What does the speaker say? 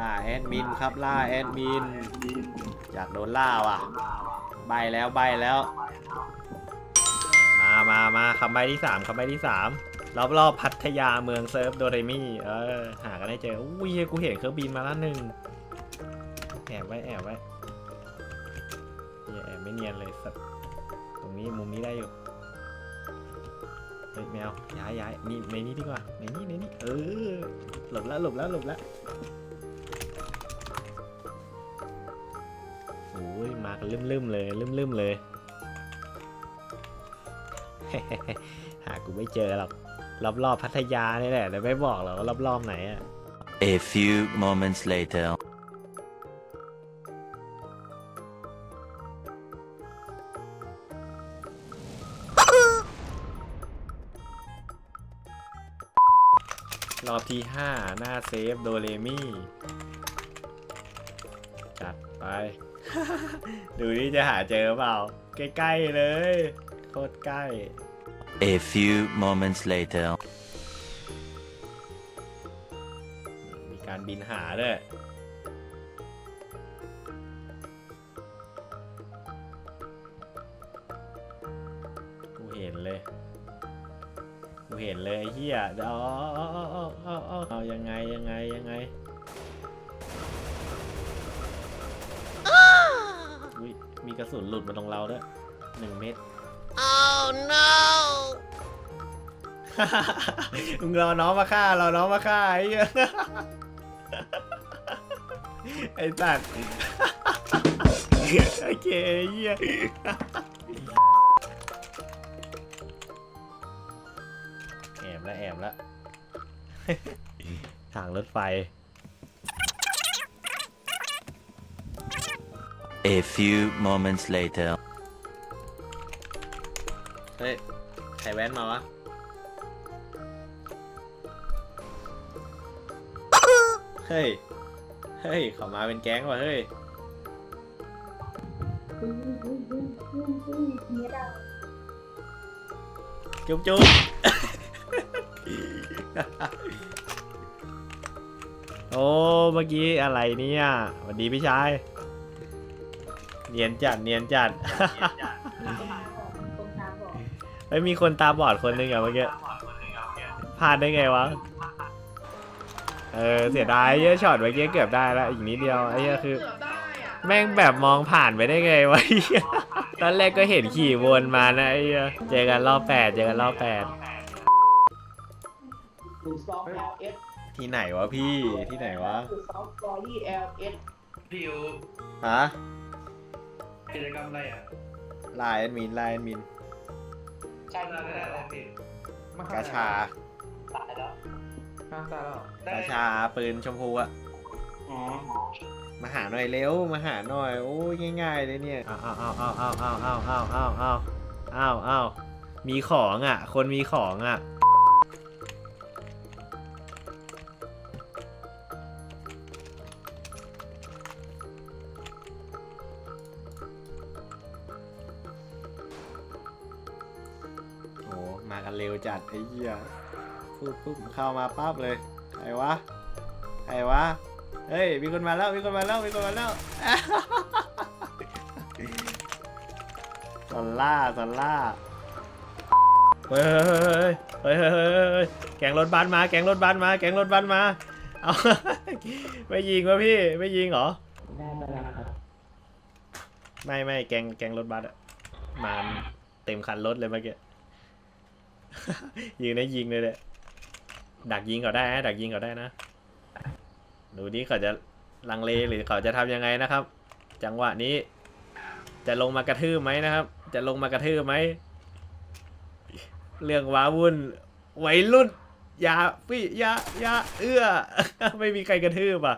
ล่าแอดมินครับล่าแอดมินอยากโดนล่าว่ะ ใบแล้วใบแล้ว มามามาคำใบที่สามคำใบที่สามรอบรอบๆพัทยาเมืองเซิร์ฟโดเรมี่เออหากันได้เจออุ้ยเหี้ยกูเห็นเครื่องบินมาแล้วหนึ่งแอบไว้แอบไว้เหี้ยแอบไม่เนียนเลยสัตว์ตรงนี้มุมนี้ได้อยู่เฮ้ยแมวย้ายย้ายนี่ในนี้ดีกว่าในนี้ในนี้เออหลบแล้วหลบแล้วหลบแล้ว มากันลืมๆเลยลืมๆเลย หากูไม่เจอหรอกรอบๆพัทยานี่แหละแต่ไม่บอกหรอกว่ารอบๆไหนอะ A few moments later. รอบที่ 5 หน้าเซฟ โดเรมี่ จัดไป ดูนี่จะหาเจอเปล่า ใกล้ๆเลย โคตรใกล้ A few moments later. มีการบินหาด้วยกูเห็นเลย กูเห็นเลยไอ้เหี้ยเดี๋ยวเอาเอาเอาเอาเอาเอาเอายังไงยังไงยังไง อุ๊ยมีกระสุนหลุดมาตรงเราด้วยหนึ่งเม็ด Oh no! มึงรอน้องมาฆ่ารอน้องมาฆ่าไอ้เหี้ยไอ้สัตว์โอเคไอ้เหี้ยแอบแล้วแอบแล้วทางรถไฟ A few moments later. เฮ้ยใครแว้นมาวะ เฮ้ย เฮ้ยเขามาเป็นแก๊งว่ะเฮ้ย จุ๊บจุ๊บ โอ้ เมื่อกี้อะไรเนี่ยสวัสดีพี่ชาย เนียนจัดเนียนจัดไม่มีคนตาบอดคนหนึงอะเมื่อกี้พลาดได้ไงวะ เออเสียดายเยอะช็อตเมื่อกี้เกือบได้แล้วอีกนิดเดียวไอ้เหี้ยคือแม่งแบบมองผ่านไปได้ไงวะไอ้เหี้ยตอนแรกก็เห็นขี่วนมานะไอ้เหี้ยเจอกันรอบแปดเจอกันรอบแปดหรือซอฟต์ LS ที่ไหนวะพี่ที่ไหนวะหรือซอฟต์สตอรี่ LS พี่อยู่ฮะ กิจกรรมอะไรอะไลน์แอดมินไลน์แอดมินใช่ได้ได้ได้ได้พี่กาชา ตายแล้วได้กาชาปืนชมพูอะอ๋อมาหาหน่อยเร็วมาหาหน่อยโอ้ยง่ายๆเลยเนี่ยอ้าวอ้าวอ้าวอ้าวอ้าวอ้าวอ้าวอ้าวอ้าวอ้าวอ้าวมีของอะ คนมีของอะ อ้มากันเร็วจัดไอ้เหี้ยพูดปุ๊บเข้ามาปั๊บเลยใครวะใครวะเฮ้ยมีคนมาแล้วมีคนมาแล้วมีคนมาแล้วซอนล่าซอนล่าเฮ้ยเฮ้ยเฮ้ยเฮ้ยเฮ้ยเฮ้ยแกงรถบัสมา แกงรถบัสมา แกงรถบัสมา เอาไม่ยิงวะพี่ไม่ยิงเหรอได้มาแล้วครับไม่ไม่แกงแกงรถบัสอะมาเต็มคันรถเลยเมื่อกี้ ยิงได้ยิงเลยเลยดักยิงเขาได้นะดักยิงเขาได้นะดูดิเขาจะลังเลหรือเขาจะทำยังไงนะครับ จังหวะนี้ จะลงมากระทืบไหมนะครับ จะลงมากระทืบไหมเรื่องว้าวุ่นวัยรุ่นยาพี่ยายาเอื้อ ไม่มีใครกระทืบอะ